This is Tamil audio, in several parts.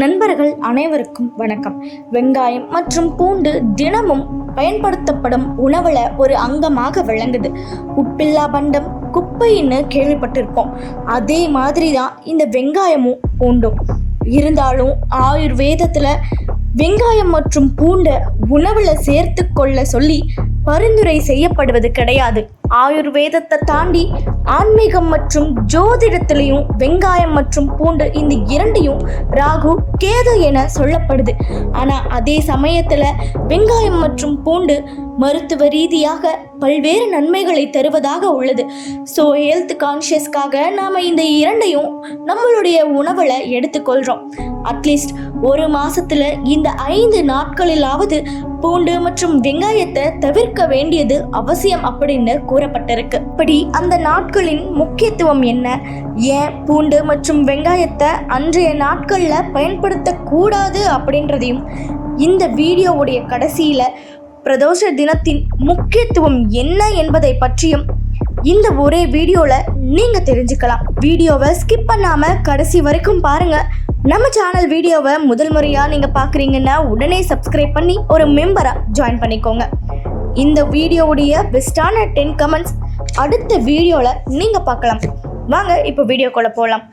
நண்பர்கள் அனைவருக்கும் வணக்கம். வெங்காயம் மற்றும் பூண்டு தினமும் பயன்படுத்தப்படும் உணவுல ஒரு அங்கமாக விளங்குது. உப்பில்லா பண்டம் குப்பைன்னு கேள்விப்பட்டிருப்போம். அதே மாதிரி தான் இந்த வெங்காயமும் பூண்டும். இருந்தாலும் ஆயுர்வேதத்துல வெங்காயம் மற்றும் பூண்டை உணவுல சேர்த்து கொள்ள சொல்லி பரிந்துரை செய்யப்படுவது கிடையாது. ஆயுர்வேதத்தை தாண்டி ஆன்மீகம் மற்றும் ஜோதிடத்திலையும் வெங்காயம் மற்றும் பூண்டு இந்த இரண்டையும் ராகு கேது என சொல்லப்படுது. ஆனா அதே சமயத்துல வெங்காயம் மற்றும் பூண்டு மருத்துவ ரீதியாக பல்வேறு நன்மைகளை தருவதாக உள்ளது. ஸோ ஹெல்த் கான்ஷியஸ்க்காக நாம் இந்த இரண்டையும் நம்மளுடைய உணவில் எடுத்துக்கொள்கிறோம் அட்லீஸ்ட் ஒரு மாசத்துல இந்த ஐந்து நாட்களிலாவது பூண்டு மற்றும் வெங்காயத்தை தவிர்க்க வேண்டியது அவசியம் அப்படின்னு கூறப்பட்டிருக்கு. இப்படி அந்த நாட்களின் முக்கியத்துவம் என்ன? ஏன் பூண்டு மற்றும் வெங்காயத்தை அன்றைய நாட்களில் பயன்படுத்தக்கூடாது அப்படின்றதையும் இந்த வீடியோவுடைய கடைசியில் பிரதோஷ தினத்தின் முக்கியத்துவம் என்ன என்பதை பற்றியும் இந்த ஒரே வீடியோவில் நீங்கள் தெரிஞ்சுக்கலாம். வீடியோவை ஸ்கிப் பண்ணாமல் கடைசி வரைக்கும் பாருங்கள் நம்ம சேனல் வீடியோவை முதல் முறையாக நீங்கள் பார்க்குறீங்கன்னா உடனே சப்ஸ்கிரைப் பண்ணி ஒரு மெம்பராக ஜாயின் பண்ணிக்கோங்க. இந்த வீடியோவுடைய பெஸ்ட்டான டென் கமெண்ட்ஸ் அடுத்த வீடியோவில் நீங்கள் பார்க்கலாம். வாங்க இப்போ வீடியோக்குள்ளே போகலாம்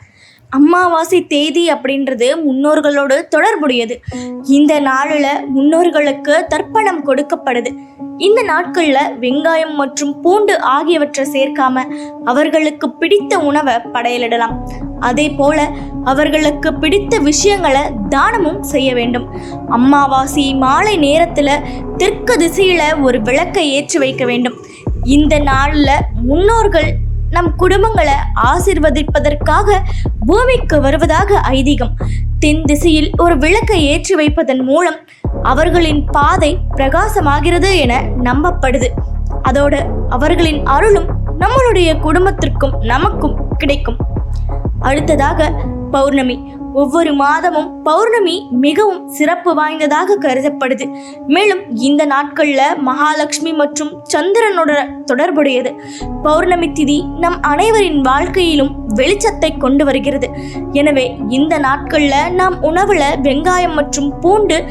அமாவாசை தேதி அப்படின்றது முன்னோர்களோடு தொடர்புடையது. இந்த நாளில் முன்னோர்களுக்கு தர்ப்பணம் கொடுக்கப்படுது. இந்த நாட்களில் வெங்காயம் மற்றும் பூண்டு ஆகியவற்றை சேர்க்காம அவர்களுக்கு பிடித்த உணவை படையலிடலாம். அதே போல அவர்களுக்கு பிடித்த விஷயங்களை தானமும் செய்ய வேண்டும். அம்மாவாசி மாலை நேரத்தில் தெற்கு திசையில் ஒரு விளக்கை ஏற்றி வைக்க வேண்டும். இந்த நாளில் முன்னோர்கள் நம் குடும்பங்களை ஆசிர்வதிப்பதற்காக பூமிக்கு வருவதாக ஐதீகம். தென் திசையில் ஒரு விளக்கை ஏற்றி வைப்பதன் மூலம் அவர்களின் பாதை பிரகாசமாகிறது என நம்பப்படுது. அதோடு அவர்களின் அருளும் நம்மளுடைய குடும்பத்திற்கும் நமக்கும் கிடைக்கும். அடுத்ததாக பௌர்ணமி. ஒவ்வொரு மாதமும் பௌர்ணமி மிகவும் சிறப்பு வாய்ந்ததாக கருதப்படுது. மேலும் இந்த நாட்கள்ல மகாலட்சுமி மற்றும் சந்திரனோட தொடர்புடையது. பௌர்ணமி திதி நம் அனைவரின் வாழ்க்கையிலும் வெளிச்சத்தை கொண்டு வருகிறது. எனவே இந்த நாட்கள்ல நாம் உணவுல வெங்காயம் மற்றும் பூண்டு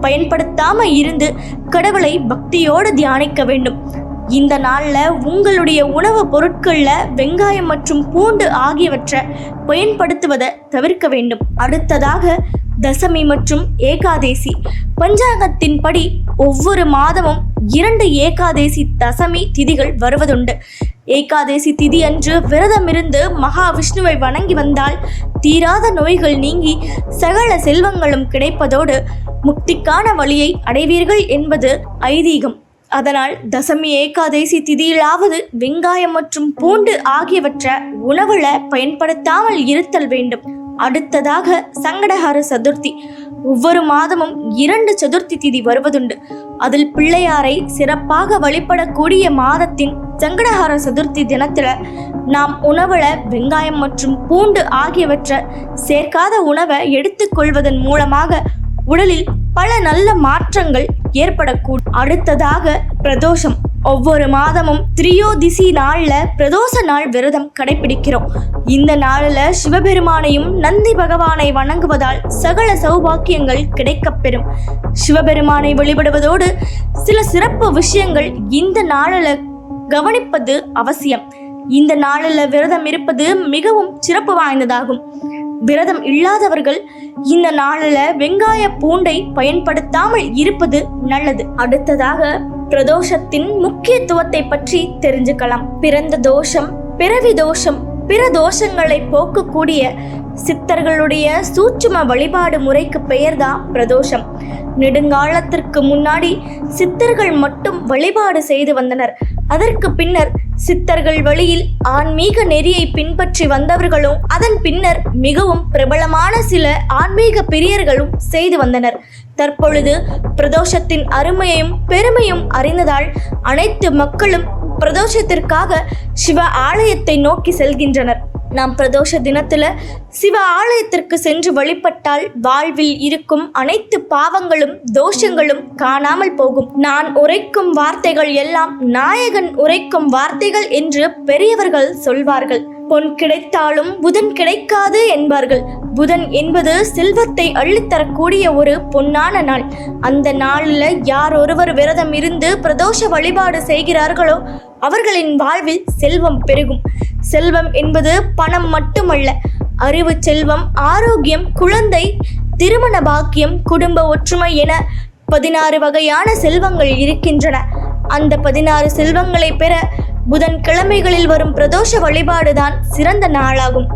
பயன்படுத்தாம இருந்து கடவுளை பக்தியோடு தியானிக்க வேண்டும். இந்த நாளில் உங்களுடைய உணவுப் பொருட்களில் வெங்காயம் மற்றும் பூண்டு ஆகியவற்றை பயன்படுத்துவதை தவிர்க்க வேண்டும். அடுத்ததாக தசமி மற்றும் ஏகாதேசி. பஞ்சாங்கத்தின்படி ஒவ்வொரு மாதமும் இரண்டு ஏகாதேசி தசமி திதிகள் வருவதுண்டு. ஏகாதேசி திதி அன்று விரதமிருந்து மகாவிஷ்ணுவை வணங்கி வந்தால் தீராத நோய்கள் நீங்கி சகல செல்வங்களும் கிடைப்பதோடு முக்திக்கான வழியை அடைவீர்கள் என்பது ஐதீகம். அதனால் தசமி ஏகாதேசி திதியிலாவது வெங்காயம் மற்றும் பூண்டு ஆகியவற்றை உணவுல பயன்படுத்தாமல் இருத்தல் வேண்டும். அடுத்ததாக சங்கடஹார சதுர்த்தி. ஒவ்வொரு மாதமும் இரண்டு சதுர்த்தி திதி வருவதுண்டு. அதில் பிள்ளையாரை சிறப்பாக வழிபடக்கூடிய மாதத்தின் சங்கடஹார சதுர்த்தி தினத்துல நாம் உணவுல வெங்காயம் மற்றும் பூண்டு ஆகியவற்றை சேர்க்காத உணவை எடுத்துக்கொள்வதன் மூலமாக உடலில் பல நல்ல மாற்றங்கள் ஏற்படக்கூடும் அடுத்ததாக பிரதோஷம். ஒவ்வொரு மாதமும் திரியோதிசி நாளில் பிரதோஷ நாள் விரதம் கடைபிடிக்கிறோம் இந்த நாளில் சிவபெருமானையும் நந்தி பகவானை வணங்குவதால் சகல சௌபாக்கியங்கள் கிடைக்கப்பெறும் சிவபெருமானை வழிபடுவதோடு சில சிறப்பு விஷயங்கள் இந்த நாளில் கவனிப்பது அவசியம். இந்த நாளில் விரதம் இருப்பது மிகவும் சிறப்பு வாய்ந்ததாகும். விரதம் இல்லாதவர்கள் இந்த நாளில் வெங்காய பூண்டை பயன்படுத்தாமல் இருப்பது நல்லது. அடுத்ததாக பிரதோஷத்தின் முக்கியத்துவத்தை பற்றி தெரிஞ்சுக்கலாம். பிறந்த தோஷம் பிறவி தோஷம் பிற தோஷங்களை போக்கக்கூடிய சித்தர்களுடைய சூட்சும வழிபாடு முறைக்கு பெயர்தான் பிரதோஷம். நெடுங்காலத்திற்கு முன்னாடி சித்தர்கள் மட்டும் வழிபாடு செய்து வந்தனர். அதற்கு பின்னர் சித்தர்கள் வழியில் ஆன்மீக நெறியை பின்பற்றி வந்தவர்களும் அதன் பின்னர் மிகவும் பிரபலமான சில ஆன்மீக பிரியர்களும் செய்து வந்தனர். தற்பொழுது பிரதோஷத்தின் அருமையையும் பெருமையும் அறிந்ததால் அனைத்து மக்களும் பிரதோஷத்திற்காக சிவ ஆலயத்தை நோக்கி செல்கின்றனர். நாம் பிரதோஷ தினத்தில் சிவ ஆலயத்திற்கு சென்று வழிபட்டால் வாழ்வில் இருக்கும் அனைத்து பாவங்களும் தோஷங்களும் காணாமல் போகும். நான் உரைக்கும் வார்த்தைகள் எல்லாம் நாயகன் உரைக்கும் வார்த்தைகள் என்று பெரியவர்கள் சொல்வார்கள். பொன் கிடைத்தாலும் புதன் கிடைக்காது என்பார்கள். புதன் என்பது செல்வத்தை அள்ளித்தரக்கூடிய ஒரு பொன்னான நாள். அந்த நாளில் யார் ஒருவர் விரதம் இருந்து பிரதோஷ வழிபாடு செய்கிறார்களோ அவர்களின் வாழ்வில் செல்வம் பெருகும். செல்வம் என்பது பணம் மட்டுமல்ல அறிவு செல்வம் ஆரோக்கியம் குழந்தை திருமண பாக்கியம் குடும்ப ஒற்றுமை என பதினாறு வகையான செல்வங்கள் இருக்கின்றன. அந்த பதினாறு செல்வங்களை பெற புதன் கிழமைகளில் வரும் பிரதோஷ வழிபாடுதான் சிறந்த நாளாகும்.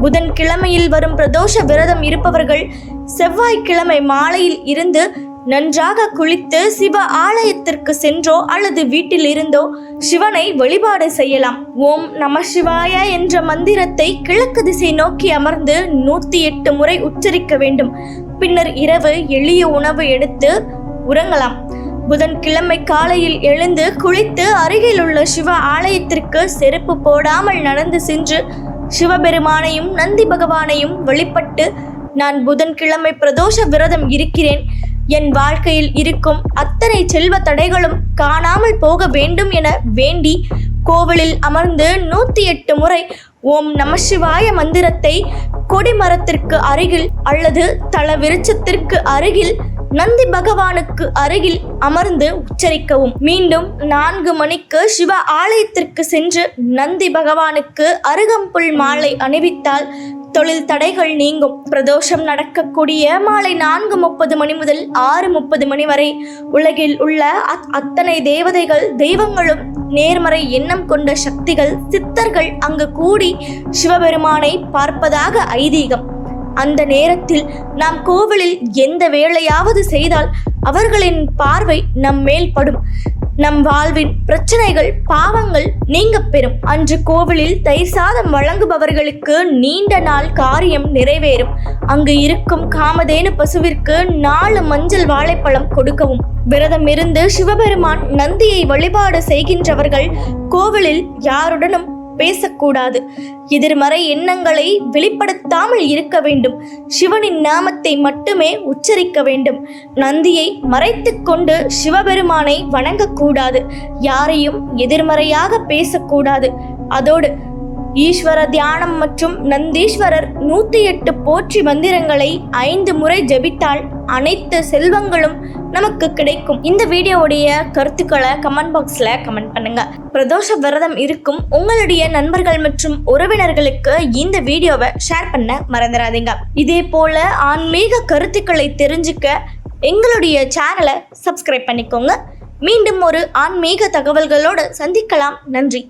புதன் கிழமையில் வரும் பிரதோஷ விரதம் இருப்பவர்கள் செவ்வாய்க்கிழமை மாலையில் இருந்து நன்றாக குளித்து சிவ ஆலயத்திற்கு சென்றோ அல்லது வீட்டில் இருந்தோ சிவனை வழிபாடு செய்யலாம். ஓம் நம சிவாய என்ற மந்திரத்தை கிழக்கு திசை நோக்கி அமர்ந்து நூத்தி எட்டு முறை உச்சரிக்க வேண்டும். பின்னர் இரவு எளிய உணவு எடுத்து உறங்கலாம். புதன்கிழமை காலையில் எழுந்து குளித்து அருகில் உள்ள சிவ ஆலயத்திற்கு செருப்பு போடாமல் நடந்து சென்று சிவபெருமானையும் நந்தி பகவானையும் வழிபட்டு நான் புதன்கிழமை பிரதோஷ விரதம் இருக்கிறேன். என் வாழ்க்கையில் இருக்கும் அத்தனை செல்வ தடைகளும் காணாமல் போக வேண்டும் என வேண்டி கோவிலில் அமர்ந்து நூத்தி எட்டு முறை ஓம் நமசிவாய மந்திரத்தை கொடிமரத்திற்கு அருகில் அல்லது தள விருட்சத்திற்கு அருகில் நந்தி பகவானுக்கு அருகில் அமர்ந்து உச்சரிக்கவும். மீண்டும் நான்கு மணிக்கு சிவ ஆலயத்திற்கு சென்று நந்தி பகவானுக்கு அருகம்புல் மாலை அணிவித்தால் தொழில் தடைகள் நீங்கும். பிரதோஷம் நடக்கக்கூடிய மாலை நான்கு முப்பது மணி முதல் ஆறு முப்பது மணி வரை உலகில் உள்ள அத்தனை தேவதைகள் தெய்வங்களும் நேர்மறை எண்ணம் கொண்ட சக்திகள் சித்தர்கள் அங்கு கூடி சிவபெருமானை பார்ப்பதாக ஐதீகம். அந்த நேரத்தில் நாம் கோவிலில் எந்த வேலையாவது செய்தால் அவர்களின் பார்வை நம் மேல் படும். நம் வாழ்வின் பிரச்சனைகள் பாவங்கள் நீங்க பெறும். அன்று கோவிலில் தயிர் சாதம் வழங்குபவர்களுக்கு நீண்ட நாள் காரியம் நிறைவேறும். அங்கு இருக்கும் காமதேனு பசுவிற்கு நாலு மஞ்சள் வாழைப்பழம் கொடுக்கவும். விரதம் இருந்து சிவபெருமான் நந்தியை வழிபாடு செய்கின்றவர்கள் கோவிலில் யாருடனும் பேசக்கூடாது. எதிர்மறை எண்ணங்களை வெளிப்படுத்தாமல் இருக்க வேண்டும். சிவனின் நாமத்தை மட்டுமே உச்சரிக்க வேண்டும். நந்தியை மறைத்து கொண்டு சிவபெருமானை வணங்கக்கூடாது. யாரையும் எதிர்மறையாக பேசக்கூடாது. அதோடு ஈஸ்வர தியானம் மற்றும் நந்தீஸ்வரர் நூத்தி எட்டு போற்றி மந்திரங்களை ஐந்து முறை ஜெபித்தால் அனைத்து செல்வங்களும் நமக்கு கிடைக்கும். இந்த வீடியோவுடைய கருத்துக்களை கமெண்ட் பாக்ஸ்ல கமெண்ட் பண்ணுங்க. பிரதோஷ விரதம் இருக்கும் உங்களுடைய நண்பர்கள் மற்றும் உறவினர்களுக்கு இந்த வீடியோவை ஷேர் பண்ண மறந்துடாதீங்க. இதே போல ஆன்மீக கருத்துக்களை தெரிஞ்சுக்க எங்களுடைய சேனலை சப்ஸ்கிரைப் பண்ணிக்கோங்க. மீண்டும் ஒரு ஆன்மீக தகவல்களோடு சந்திக்கலாம். நன்றி.